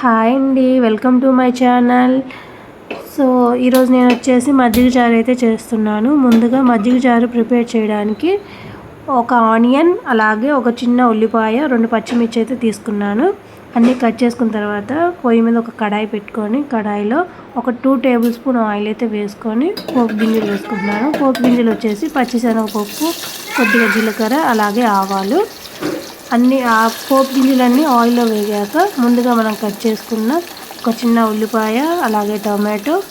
Hi అండి welcome to my channel. So ఈరోజు నేను వచ్చేసి మజ్జిగ చారు అయితే చేస్తున్నాను. ముందుగా మజ్జిగ చారు ప్రిపేర్ చేయడానికి ఒక ఆనియన్ అలాగే ఒక చిన్న ఉల్లిపాయ రెండు పచ్చిమిర్చి అయితే తీసుకున్నాను. అన్నీ కట్ చేసుకున్న తర్వాత పొయ్యి మీద ఒక కడాయి పెట్టుకొని కడాయిలో ఒక టూ టేబుల్ స్పూన్ ఆయిల్ అయితే వేసుకొని పోపు గింజలు వేసుకుంటున్నాను. పోపు గింజలు వచ్చేసి పచ్చిశనగపప్పు కొద్దిగా జీలకర్ర అలాగే ఆవాలు. అన్ని ఆ పోపు గింజలన్నీ ఆయిల్లో వేగాక ముందుగా మనం కట్ చేసుకున్న ఒక చిన్న ఉల్లిపాయ అలాగే టమాటో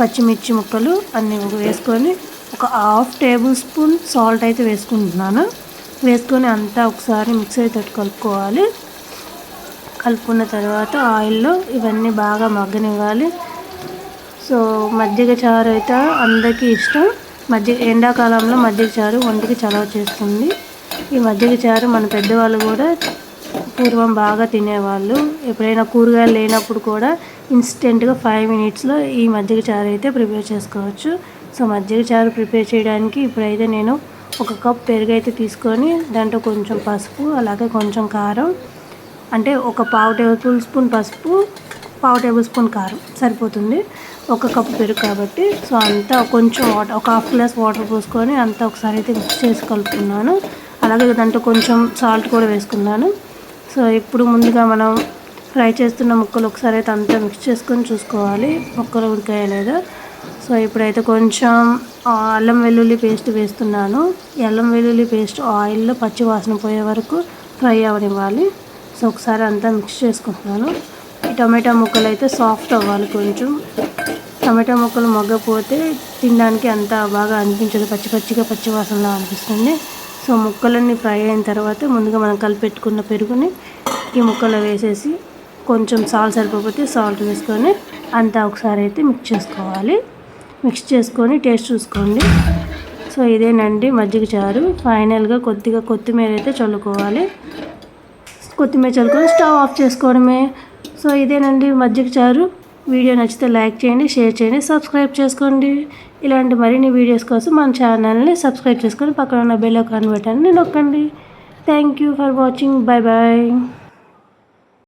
పచ్చిమిర్చి ముక్కలు అన్నీ వేసుకొని ఒక హాఫ్ టేబుల్ స్పూన్ సాల్ట్ అయితే వేసుకుంటున్నాను. వేసుకొని అంతా ఒకసారి మిక్స్ అయితే కలుపుకోవాలి. కలుపుకున్న తర్వాత ఆయిల్లో ఇవన్నీ బాగా మగ్గనివ్వాలి. సో మజ్జిగ చారు అయితే అందరికీ ఇష్టం. మజ్జిగ ఎండాకాలంలో మజ్జిగ చారు ఒంటికి చలవ చేస్తుంది. ఈ మజ్జిగ చారు మన పెద్దవాళ్ళు కూడా పూర్వం బాగా తినేవాళ్ళు. ఎప్పుడైనా కూరగాయలు లేనప్పుడు కూడా ఇన్స్టెంట్గా ఫైవ్ మినిట్స్లో ఈ మజ్జిగ చారు అయితే ప్రిపేర్ చేసుకోవచ్చు. సో మజ్జిగ చారు ప్రిపేర్ చేయడానికి ఇప్పుడైతే నేను ఒక కప్ పెరుగు అయితే తీసుకొని దాంట్లో కొంచెం పసుపు అలాగే కొంచెం కారం అంటే ఒక పావు టేబుల్ స్పూన్ పసుపు పావు టేబుల్ స్పూన్ కారం సరిపోతుంది. ఒక కప్పు పెరుగు కాబట్టి. సో అంతా కొంచెం వాటర్ ఒక హాఫ్ గ్లాస్ వాటర్ పోసుకొని అంతా ఒకసారి అయితే మిక్స్ చేసి కలుపుకున్నాను అలాగే దాంట్లో కొంచెం సాల్ట్ కూడా వేసుకున్నాను. సో ఇప్పుడు ముందుగా మనం ఫ్రై చేస్తున్న ముక్కలు ఒకసారి అయితే అంతా మిక్స్ చేసుకొని చూసుకోవాలి. ముక్కలు ఉడికాయా లేదా. సో ఇప్పుడైతే కొంచెం అల్లం వెల్లుల్లి పేస్ట్ వేస్తున్నాను. అల్లం వెల్లుల్లి పేస్ట్ ఆయిల్లో పచ్చి వాసన పోయే వరకు ఫ్రై అవనివ్వాలి. సో ఒకసారి అంతా మిక్స్ చేసుకుంటున్నాను. ఈ టమాటా ముక్కలు అయితే సాఫ్ట్ అవ్వాలి కొంచెం. టమాటా ముక్కలు మగ్గపోతే తినడానికి అంత బాగా అనిపించదు. పచ్చి పచ్చిగా పచ్చి వాసనలా అనిపిస్తుంది. సో ముక్కలన్నీ ఫ్రై అయిన తర్వాత ముందుగా మనం కలిపెట్టుకున్న పెరుగుని ఈ ముక్కలో వేసేసి కొంచెం సాల్ట్ సరిపోతే సాల్ట్ వేసుకొని అంతా ఒకసారి అయితే మిక్స్ చేసుకోవాలి. మిక్స్ చేసుకొని టేస్ట్ చూసుకోండి. సో ఇదేనండి మజ్జిగ చారు. ఫైనల్గా కొద్దిగా కొత్తిమీర అయితే చల్లుకోవాలి. కొత్తిమీర చల్లుకొని స్టవ్ ఆఫ్ చేసుకోవడమే. సో ఇదేనండి మజ్జిగ చారు. వీడియో నచ్చితే లైక్ చేయండి షేర్ చేయండి సబ్స్క్రైబ్ చేసుకోండి. ఇలాంటి మరిన్ని వీడియోస్ కోసం మన ఛానల్ని సబ్స్క్రైబ్ చేసుకొని పక్కన ఉన్న బెల్ ఐకాన్ బటన్ని నొక్కండి. Thank you for watching bye bye